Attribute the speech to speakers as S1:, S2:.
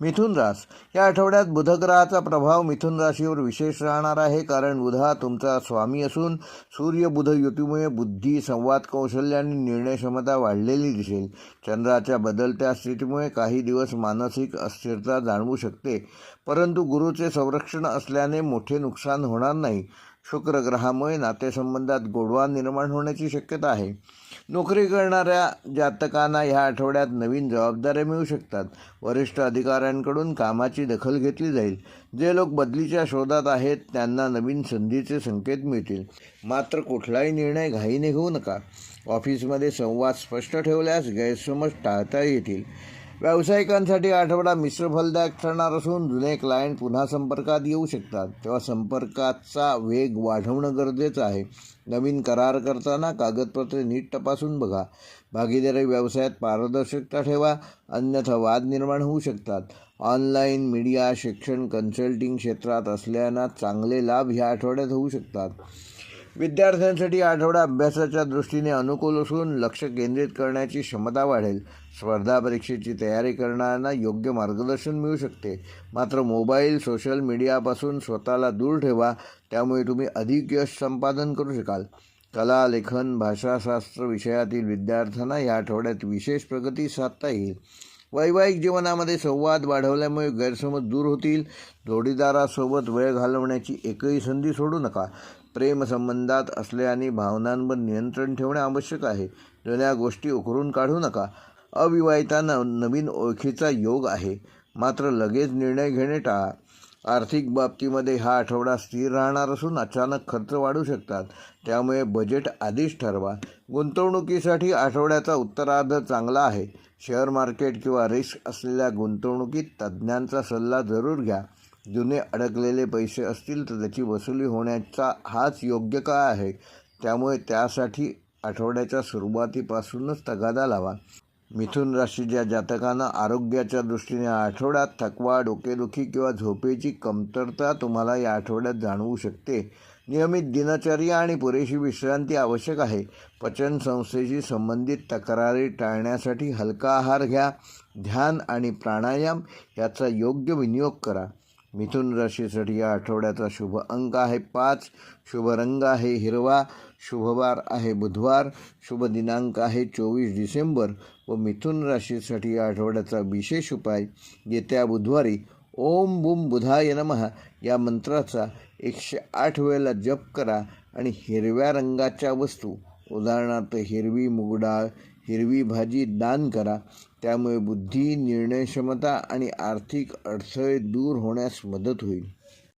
S1: मिथुन रास या आठवड्यात बुधग्रहाचा प्रभाव मिथुन राशीवर विशेष राहणार आहे कारण बुध हा तुमचा स्वामी असून सूर्य बुध युतीमुळे बुद्धी संवाद कौशल्य आणि निर्णय क्षमता वाढलेली दिसेल. चंद्राच्या बदलत्या स्थितीमुळे काही दिवस मानसिक अस्थिरता जाणवू शकते. परंतु गुरुचे संरक्षण असल्याने मोठे नुकसान होणार नाही. शुक्र ग्रहामुळे नातेसंबंधात गोडवा निर्माण होण्याची शक्यता आहे. नोकरी करणाऱ्या जातकांना ह्या आठवड्यात नवीन जबाबदाऱ्या मिळू शकतात. वरिष्ठ अधिकाऱ्यांकडून कामाची दखल घेतली जाईल. जे लोक बदलीच्या शोधात आहेत त्यांना नवीन संधीचे संकेत मिळतील. मात्र कुठलाही निर्णय घाईने घेऊ नका. ऑफिसमध्ये संवाद स्पष्ट ठेवल्यास गैरसमज टाळता येतील. व्यावसायिकांसाठी आठवडा मिश्र फलदायक ठरणार असून जुने क्लायंट पुन्हा संपर्कात येऊ शकतात. तेव्हा संपर्काचा वेग वाढवणं गरजेचं आहे. नवीन करार करताना कागदपत्रे नीट तपासून बघा. भागीदारी व्यवसायात पारदर्शकता ठेवा. अन्यथा वाद निर्माण होऊ शकतात. ऑनलाईन मीडिया शिक्षण कन्सल्टिंग क्षेत्रात असल्याना चांगले लाभ ह्या आठवड्यात होऊ शकतात. विद्यार्थ्यांसाठी आठवडा अभ्यासाच्या दृष्टीने अनुकूल असून लक्ष केंद्रित करण्याची क्षमता वाढेल. स्पर्धा परीक्षेची तयारी करणाऱ्यांना योग्य मार्गदर्शन मिळू शकते. मात्र मोबाईल सोशल मीडियापासून स्वतःला दूर ठेवा त्यामुळे तुम्ही अधिक यश संपादन करू शकाल. कला लेखन भाषाशास्त्र विषयातील विद्यार्थ्यांना या आठवड्यात विशेष प्रगती साधता येईल. वैवाहिक जीवनामध्ये संवाद वाढवल्यामुळे गैरसमज दूर होतील. जोडीदारासोबत वेळ घालवण्याची एकही संधी सोडू नका. प्रेमसंबंधात असल्याने भावनांवर नियंत्रण ठेवणे आवश्यक आहे. जुन्या गोष्टी उकरून काढू नका. अविवाहितांना नवीन ओळखीचा योग आहे. मात्र लगेच निर्णय घेणे टाळा आर्थिक बाबतीमध्ये हा आठवडा स्थिर राहणार असून अचानक खर्च वाढू शकतात. त्यामुळे बजेट आधीच ठरवा. गुंतवणुकीसाठी आठवड्याचा उत्तरार्ध चांगला आहे. शेअर मार्केट किंवा रिस्क असलेल्या गुंतवणुकीत तज्ज्ञांचा सल्ला जरूर घ्या. जुने अडकलेले पैसे असतील तर त्याची वसुली होण्याचा हाच योग्य काळ आहे. त्यामुळे त्यासाठी आठवड्याच्या सुरुवातीपासूनच तगादा लावा. मिथुन राशीच्या जातकांना आरोग्याच्या दृष्टीने आठवड्यात थकवा डोकेदुखी किंवा झोपेची कमतरता तुम्हाला या आठवड्यात जाणवू शकते. नियमित दिनचर्या आणि पुरेशी विश्रांती आवश्यक आहे. पचन संस्थेशी संबंधित तक्रारी टाळण्यासाठी हलका आहार घ्या. ध्यान आणि प्राणायाम याचा योग्य विनियोग करा. मिथुन राशीसाठी या आठवड्याचा शुभ अंक आहे पाच. शुभ रंग आहे हिरवा. शुभवार आहे बुधवार. शुभ दिनांक आहे चोवीस डिसेंबर व मिथुन राशीसाठी या आठवड्याचा विशेष उपाय येत्या बुधवारी ओम बुम बुधाय नमः या मंत्राचा एकशे आठ वेळेला जप करा आणि हिरव्या रंगाच्या वस्तू उदाहरणार्थ हिरवी मुगडाळ हिरवी भाजी दान करा. त्यामुळे बुद्धी निर्णय क्षमता आणि आर्थिक अडथळे दूर होण्यास मदत होईल.